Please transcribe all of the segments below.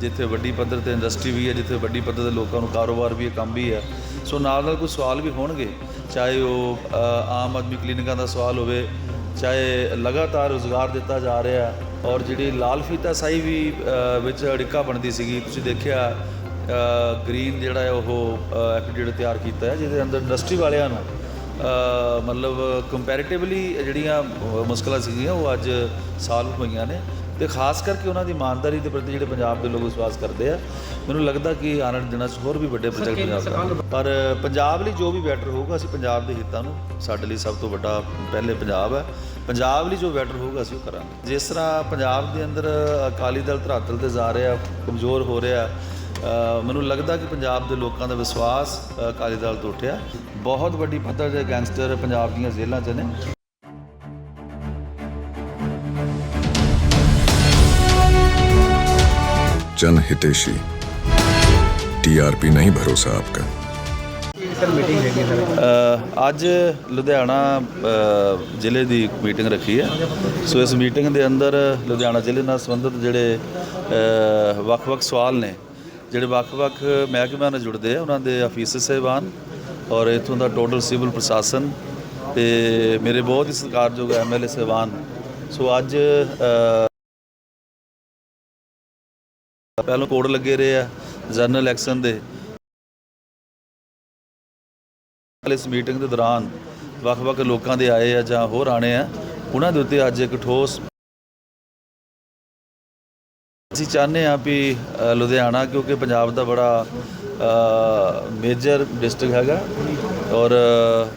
ਜਿੱਥੇ ਵੱਡੀ ਪੱਧਰ ਤੇ ਇੰਡਸਟਰੀ ਵੀ ਹੈ, ਜਿੱਥੇ ਵੱਡੀ ਪੱਧਰ ਤੇ ਲੋਕਾਂ ਨੂੰ ਕਾਰੋਬਾਰ ਵੀ ਹੈ ਕੰਮ ਵੀ ਹੈ। ਸੋ ਨਾਲ ਨਾਲ ਕੋਈ ਸਵਾਲ ਵੀ ਹੋਣਗੇ। ਚਾਹੇ ਉਹ ਆਮ ਆਦਮੀ ਕਲੀਨਿਕਾਂ ਦਾ ਸਵਾਲ ਹੋਵੇ, ਚਾਹੇ ਲਗਾਤਾਰ ਰੋਜ਼ਗਾਰ ਦਿੱਤਾ ਜਾ ਰਿਹਾ ਔਰ ਜਿਹੜੀ ਲਾਲ ਫੀਤਾ ਸਾਈ ਵੀ ਵਿੱਚ ਅੜਿੱਕਾ ਬਣਦੀ ਸੀਗੀ, ਤੁਸੀਂ ਦੇਖਿਆ ਗ੍ਰੀਨ ਜਿਹੜਾ ਹੈ ਉਹ ਐਫੀਡੇਟ ਤਿਆਰ ਕੀਤਾ ਹੈ, ਜਿਹਦੇ ਅੰਦਰ ਇੰਡਸਟਰੀ ਵਾਲਿਆਂ ਨੂੰ ਮਤਲਬ ਕੰਪੈਰੀਟਿਵਲੀ ਜਿਹੜੀਆਂ ਮੁਸ਼ਕਲਾਂ ਸੀਗੀਆਂ ਉਹ ਅੱਜ ਸਾਲਵ ਹੋਈਆਂ ਨੇ ਤੇ ਖਾਸ ਕਰਕੇ ਉਹਨਾਂ ਦੀ ਇਮਾਨਦਾਰੀ ਦੇ ਪ੍ਰਤੀ ਜਿਹੜੇ ਪੰਜਾਬ ਦੇ ਲੋਕ ਵਿਸ਼ਵਾਸ ਕਰਦੇ ਆ ਮੈਨੂੰ ਲੱਗਦਾ ਕਿ ਆਉਣ ਵਾਲੇ ਦਿਨਾਂ 'ਚ ਹੋਰ ਵੀ ਵੱਡੇ ਪ੍ਰੋਜੈਕਟ ਪੰਜਾਬ ਦਾ। ਪਰ ਪੰਜਾਬ ਲਈ ਜੋ ਵੀ ਬੈਟਰ ਹੋਊਗਾ ਅਸੀਂ ਪੰਜਾਬ ਦੇ ਹਿੱਤਾਂ ਨੂੰ ਸਾਡੇ ਲਈ ਸਭ ਤੋਂ ਵੱਡਾ ਪਹਿਲੇ ਪੰਜਾਬ ਹੈ ਪੰਜਾਬ ਲਈ ਜੋ ਬੈਟਰ ਹੋਊਗਾ ਅਸੀਂ ਉਹ ਕਰਾਂਗੇ। ਜਿਸ ਤਰ੍ਹਾਂ ਪੰਜਾਬ ਦੇ ਅੰਦਰ ਅਕਾਲੀ ਦਲ ਧਰਾਤਲ ਤੇ ਜਾ ਰਿਹਾ ਕਮਜ਼ੋਰ ਹੋ ਰਿਹਾ ਮੈਨੂੰ ਲੱਗਦਾ ਕਿ ਪੰਜਾਬ ਦੇ ਲੋਕਾਂ ਦਾ ਵਿਸ਼ਵਾਸ ਅ, ਅਕਾਲੀ ਦਲ ਤੋਂ ਉੱਠਿਆ ਬਹੁਤ ਵੱਡੀ ਪੱਧਰ ਦੇ ਗੈਂਗਸਟਰ ਪੰਜਾਬ ਦੀਆਂ ਜੇਲ੍ਹਾਂ 'ਚ ਨੇ जन हितेशी टीआरपी नहीं भरोसा आपका ਸਰ ਮੀਟਿੰਗ ਹੈਗੀ ਹੈ ਸਰ ਅ, ਅੱਜ ਲੁਧਿਆਣਾ ਅ, ਜ਼ਿਲ੍ਹੇ ਦੀ ਇੱਕ ਮੀਟਿੰਗ ਰੱਖੀ ਹੈ ਸੋ ਇਸ ਮੀਟਿੰਗ ਦੇ ਅੰਦਰ ਲੁਧਿਆਣਾ ਜ਼ਿਲ੍ਹੇ ਨਾਲ ਸੰਬੰਧਿਤ ਜਿਹੜੇ ਅ, ਵੱਖ-ਵੱਖ ਸਵਾਲ ਨੇ ਜਿਹੜੇ ਵੱਖ-ਵੱਖ ਮਹਿਕਮਿਆਂ ਨਾਲ ਜੁੜਦੇ ਆ ਉਹਨਾਂ ਦੇ ਅਫੀਸਰ ਸਹਿਬਾਨ ਔਰ ਇਥੋਂ ਦਾ ਟੋਟਲ ਸਿਵਲ ਪ੍ਰਸ਼ਾਸਨ ਤੇ ਮੇਰੇ ਬਹੁਤ ਹੀ ਸਤਿਕਾਰਯੋਗ ਐਮਐਲਏ ਸਹਿਬਾਨ। ਸੋ ਅੱਜ ਅ, ਪਹਿਲਾਂ ਕੋਡ ਲੱਗੇ ਰਹੇ ਆ ਜਨਰਲ ਇਲੈਕਸ਼ਨ ਦੇ। ਇਸ ਮੀਟਿੰਗ ਦੇ ਦੌਰਾਨ ਵੱਖ-ਵੱਖ ਲੋਕਾਂ ਦੇ ਆਏ ਆ ਜਾਂ ਹੋਰ ਆਣੇ ਆ ਉਹਨਾਂ ਦੇ ਉੱਤੇ ਅੱਜ ਇੱਕ ਠੋਸ ਅਸੀਂ ਚਾਹੁੰਦੇ ਹਾਂ ਵੀ ਲੁਧਿਆਣਾ ਕਿਉਂਕਿ ਪੰਜਾਬ ਦਾ ਬੜਾ ਮੇਜਰ ਡਿਸਟ੍ਰਿਕਟ ਹੈਗਾ ਔਰ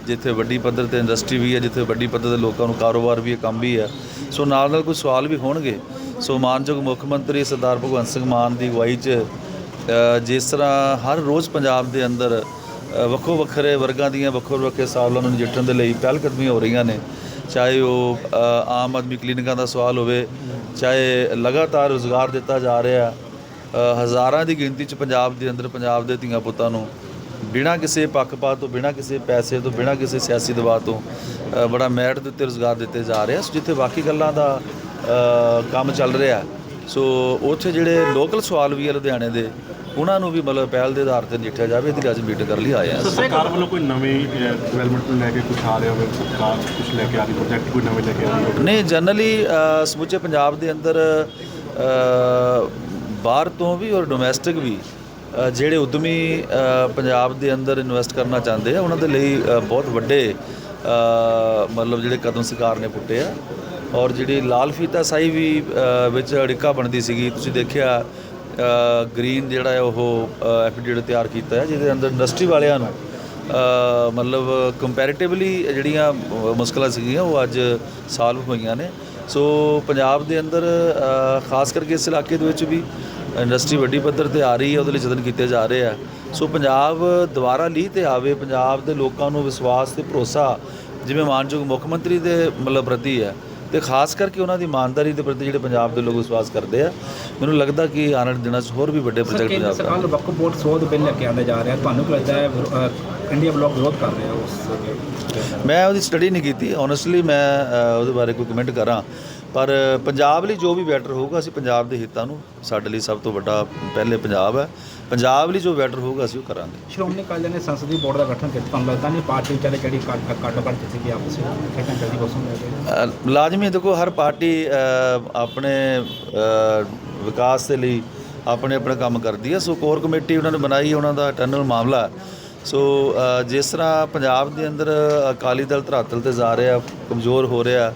ਜਿੱਥੇ ਵੱਡੀ ਪੱਧਰ ਤੇ ਇੰਡਸਟਰੀ ਵੀ ਹੈ, ਜਿੱਥੇ ਵੱਡੀ ਪੱਧਰ ਤੇ ਲੋਕਾਂ ਨੂੰ ਕਾਰੋਬਾਰ ਵੀ ਹੈ, ਕੰਮ ਵੀ ਹੈ। ਸੋ ਨਾਲ ਨਾਲ ਕੋਈ ਸਵਾਲ ਵੀ ਹੋਣਗੇ। ਸੋ ਮਾਨਯੋਗ ਮੁੱਖ ਮੰਤਰੀ ਸਰਦਾਰ ਭਗਵੰਤ ਸਿੰਘ ਮਾਨ ਦੀ ਅਗਵਾਈ 'ਚ ਜਿਸ ਤਰ੍ਹਾਂ ਹਰ ਰੋਜ਼ ਪੰਜਾਬ ਦੇ ਅੰਦਰ ਵੱਖੋ ਵੱਖਰੇ ਵਰਗਾਂ ਦੀਆਂ ਵੱਖੋ ਵੱਖਰੇ ਸਵਾਲਾਂ ਨੂੰ ਨਜਿੱਠਣ ਦੇ ਲਈ ਪਹਿਲ ਕਦਮੀਆਂ ਹੋ ਰਹੀਆਂ ਨੇ। ਚਾਹੇ ਉਹ ਆਮ ਆਦਮੀ ਕਲੀਨਿਕਾਂ ਦਾ ਸਵਾਲ ਹੋਵੇ ਚਾਹੇ ਲਗਾਤਾਰ ਰੋਜ਼ਗਾਰ ਦਿੱਤਾ ਜਾ ਰਿਹਾ ਹਜ਼ਾਰਾਂ ਦੀ ਗਿਣਤੀ 'ਚ ਪੰਜਾਬ ਦੇ ਅੰਦਰ ਪੰਜਾਬ ਦੇ ਧੀਆਂ ਪੁੱਤਾਂ ਨੂੰ ਬਿਨਾਂ ਕਿਸੇ ਪੱਖਪਾਤ ਤੋਂ, ਬਿਨਾਂ ਕਿਸੇ ਪੈਸੇ ਤੋਂ, ਬਿਨਾਂ ਕਿਸੇ ਸਿਆਸੀ ਦਬਾਅ ਤੋਂ ਬੜਾ ਮੈਰਿਟ ਦੇ ਉੱਤੇ ਰੋਜ਼ਗਾਰ ਦਿੱਤੇ ਜਾ ਰਹੇ ਆ। ਸੋ ਜਿੱਥੇ ਬਾਕੀ ਗੱਲਾਂ ਦਾ ਕੰਮ ਚੱਲ ਰਿਹਾ ਸੋ ਉੱਥੇ ਜਿਹੜੇ ਲੋਕਲ ਸਵਾਲ ਵੀ ਆ ਲੁਧਿਆਣੇ ਦੇ ਉਹਨਾਂ ਨੂੰ ਵੀ ਮਤਲਬ ਪਹਿਲ ਦੇ ਆਧਾਰ ਤੇ ਨਜਿੱਠਿਆ ਜਾਵੇ ਇਹਦੀ ਅੱਜ ਮੀਟਿੰਗ ਕਰਨ ਲਈ ਆਏ ਆ ਸਰਕਾਰ ਵੱਲੋਂ ਕੋਈ ਨਵੀਂ ਡਿਵੈਲਪਮੈਂਟ ਨੂੰ ਲੈ ਕੇ ਕੁਝ ਆ ਰਿਹਾ ਹੋਵੇ ਸਰਕਾਰ ਕੁਝ ਲੈ ਕੇ ਆ ਰਹੀ ਪ੍ਰੋਜੈਕਟ ਕੋਈ ਨਵੇਂ ਲੈ ਕੇ ਆ ਰਹੀ ਹੋਵੇ? ਨਹੀਂ ਜਨਰਲੀ ਸਮੁੱਚੇ ਪੰਜਾਬ ਦੇ ਅੰਦਰ ਬਾਹਰ ਤੋਂ ਵੀ ਔਰ ਡੋਮੈਸਟਿਕ ਵੀ ਜਿਹੜੇ ਉਦਮੀ ਪੰਜਾਬ ਦੇ ਅੰਦਰ ਇਨਵੈਸਟ ਕਰਨਾ ਚਾਹੁੰਦੇ ਆ ਉਹਨਾਂ ਦੇ ਲਈ ਬਹੁਤ ਵੱਡੇ ਮਤਲਬ ਜਿਹੜੇ ਕਦਮ ਸਰਕਾਰ ਨੇ ਪੁੱਟੇ ਆ। ਔਰ ਜਿਹੜੀ ਲਾਲ ਫੀਤਾ ਸਾਈ ਵੀ ਵਿੱਚ ਅੜਿੱਕਾ ਬਣਦੀ ਸੀਗੀ ਤੁਸੀਂ ਦੇਖਿਆ ਗ੍ਰੀਨ ਜਿਹੜਾ ਹੈ ਉਹ ਐਫੀਡੇਟ ਤਿਆਰ ਕੀਤਾ ਹੈ ਜਿਹਦੇ ਅੰਦਰ ਇੰਡਸਟਰੀ ਵਾਲਿਆਂ ਨੂੰ ਮਤਲਬ ਕੰਪੈਰੀਟਿਵਲੀ ਜਿਹੜੀਆਂ ਅ, ਮੁਸ਼ਕਲਾਂ ਸੀਗੀਆਂ ਉਹ ਅੱਜ ਸਾਲਵ ਹੋਈਆਂ ਨੇ। ਸੋ ਪੰਜਾਬ ਦੇ ਅੰਦਰ ਖਾਸ ਕਰਕੇ ਇਸ ਇਲਾਕੇ ਦੇ ਵਿੱਚ ਵੀ ਇੰਡਸਟਰੀ ਵੱਡੀ ਪੱਧਰ ਤੇ ਆ ਰਹੀ ਹੈ ਉਹਦੇ ਲਈ ਯਤਨ ਕੀਤੇ ਜਾ ਰਹੇ ਆ। ਸੋ ਪੰਜਾਬ ਦੁਬਾਰਾ ਲੀਹ ਤੇ ਆਵੇ ਪੰਜਾਬ ਦੇ ਲੋਕਾਂ ਨੂੰ ਵਿਸ਼ਵਾਸ ਤੇ ਭਰੋਸਾ ਜਿਵੇਂ ਮਾਨਯੋਗ ਮੁੱਖ ਮੰਤਰੀ ਦੇ ਮਤਲਬ ਪ੍ਰਤੀ ਹੈ ਤੇ ਖਾਸ ਕਰਕੇ ਉਹਨਾਂ ਦੀ ਇਮਾਨਦਾਰੀ ਦੇ ਪ੍ਰਤੀ ਜਿਹੜੇ ਪੰਜਾਬ ਦੇ ਲੋਕ ਵਿਸ਼ਵਾਸ ਕਰਦੇ ਆ ਮੈਨੂੰ ਲੱਗਦਾ ਕਿ ਆਉਣ ਵਾਲੇ ਦਿਨਾਂ 'ਚ ਹੋਰ ਵੀ ਵੱਡੇ ਪ੍ਰੋਜੈਕਟ ਪੰਜਾਬ ਦਾ ਸਰਕਾਰ ਵਕਫ ਬੋਰਡ ਸੋਧ ਬਿੱਲ ਲੈ ਕੇ ਆਉਂਦਾ ਜਾ ਰਿਹਾ ਤੁਹਾਨੂੰ ਕੀ ਲੱਗਦਾ ਹੈ ਇੰਡੀਆ ਬਲੌਕ ਵਿਰੋਧ ਕਰ ਰਿਹਾ ਉਸ ਮੈਂ ਉਹਦੀ ਸਟੱਡੀ ਨਹੀਂ ਕੀਤੀ। ਓਨੈਸਟਲੀ ਮੈਂ ਉਹਦੇ ਬਾਰੇ ਕੋਈ ਕਮੈਂਟ ਕਰਾਂ। ਪਰ ਪੰਜਾਬ ਲਈ ਜੋ ਵੀ ਬੈਟਰ ਹੋਊਗਾ ਅਸੀਂ ਪੰਜਾਬ ਦੇ ਹਿੱਤਾਂ ਨੂੰ ਸਾਡੇ ਲਈ ਸਭ ਤੋਂ ਵੱਡਾ ਪਹਿਲੇ ਪੰਜਾਬ ਹੈ। ਪੰਜਾਬ ਲਈ ਜੋ ਬੈਟਰ ਹੋਊਗਾ ਅਸੀਂ ਉਹ ਕਰਾਂਗੇ। ਸ਼੍ਰੋਮਣੀ ਅਕਾਲੀ ਨੇ ਸੰਸਦੀ ਬੋਰਡ ਦਾ ਗਠਨ ਕੀਤਾ। ਤੁਹਾਨੂੰ ਲੱਗਦਾ ਨਹੀਂ ਪਾਰਟੀ ਵਿਚਾਲੇ ਜਿਹੜੀ ਕੱਟ ਕੱਟ ਜਿੱਤੀ ਗਈ ਆਪਸ ਵਿੱਚ? ਕਿਹਨਾਂ ਜਲਦੀ ਕੇ ਅ, ਲਾਜ਼ਮੀ ਦੇਖੋ ਹਰ ਪਾਰਟੀ ਆਪਣੇ ਵਿਕਾਸ ਦੇ ਲਈ ਆਪਣੇ ਆਪਣੇ ਕੰਮ ਕਰਦੀ ਹੈ। ਸੋ ਕੋਰ ਕਮੇਟੀ ਉਹਨਾਂ ਨੇ ਬਣਾਈ ਉਹਨਾਂ ਦਾ ਟਨਲ ਮਾਮਲਾ। ਸੋ ਜਿਸ ਤਰ੍ਹਾਂ ਪੰਜਾਬ ਦੇ ਅੰਦਰ ਅਕਾਲੀ ਦਲ ਧਰਾਤਲ ਤੇ ਜਾ ਰਿਹਾ ਕਮਜ਼ੋਰ ਹੋ ਰਿਹਾ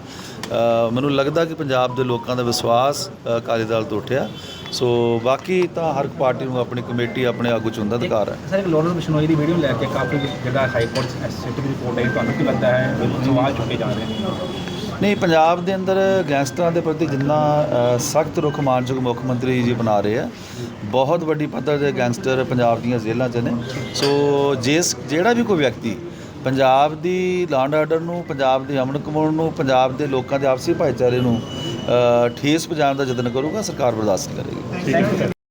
ਮੈਨੂੰ ਲੱਗਦਾ ਕਿ ਪੰਜਾਬ ਦੇ ਲੋਕਾਂ ਦਾ ਵਿਸ਼ਵਾਸ ਅਕਾਲੀ ਦਲ ਤੋਂ ਉੱਠਿਆ। ਸੋ ਬਾਕੀ ਤਾਂ ਹਰ ਪਾਰਟੀ ਨੂੰ ਆਪਣੀ ਕਮੇਟੀ ਆਪਣੇ ਆਗੂ ਚੁਣਨ ਦਾ ਅਧਿਕਾਰ ਹੈ। ਸਰ ਇੱਕ ਲੋਰੈਂਸ ਬਿਸ਼ਨੋਈ ਦੀ ਵੀਡੀਓ ਲੈ ਕੇ ਕਾਫੀ ਜਿਹੜਾ ਹਾਈ ਕੋਰਟ ਐਸਸੀਟੀ ਦੀ ਰਿਪੋਰਟ ਹੈ ਤੁਹਾਨੂੰ ਕੀ ਲੱਗਦਾ ਹੈ? ਸਵਾਲ ਚੁੱਕੇ ਜਾ ਰਹੇ ਨੇ। ਨਹੀਂ ਪੰਜਾਬ ਦੇ ਅੰਦਰ ਗੈਂਗਸਟਰਾਂ ਦੇ ਪ੍ਰਤੀ ਜਿੰਨਾ ਸਖਤ ਰੁਖ ਮਾਨਯੋਗ ਮੁੱਖ ਮੰਤਰੀ ਜੀ ਬਣਾ ਰਹੇ ਆ ਬਹੁਤ ਵੱਡੀ ਪੱਧਰ ਦੇ ਗੈਂਗਸਟਰ ਪੰਜਾਬ ਦੀਆਂ ਜੇਲ੍ਹਾਂ 'ਚ ਨੇ। ਸੋ ਜਿਸ ਜਿਹੜਾ ਵੀ ਕੋਈ ਵਿਅਕਤੀ ਪੰਜਾਬ ਦੀ ਲਾਂਡ ਆਰਡਰ ਨੂੰ, ਪੰਜਾਬ ਦੇ ਅਮਨ ਕਮਾਉਣ ਨੂੰ, ਪੰਜਾਬ ਦੇ ਲੋਕਾਂ ਦੇ ਆਪਸੀ ਭਾਈਚਾਰੇ ਨੂੰ ਠੇਸ ਪਹੁੰਚਾਉਣ ਦਾ ਯਤਨ ਕਰੂਗਾ, ਸਰਕਾਰ ਬਰਦਾਸ਼ਤ ਨਹੀਂ ਕਰੇਗੀ। Thank you